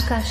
আকাশ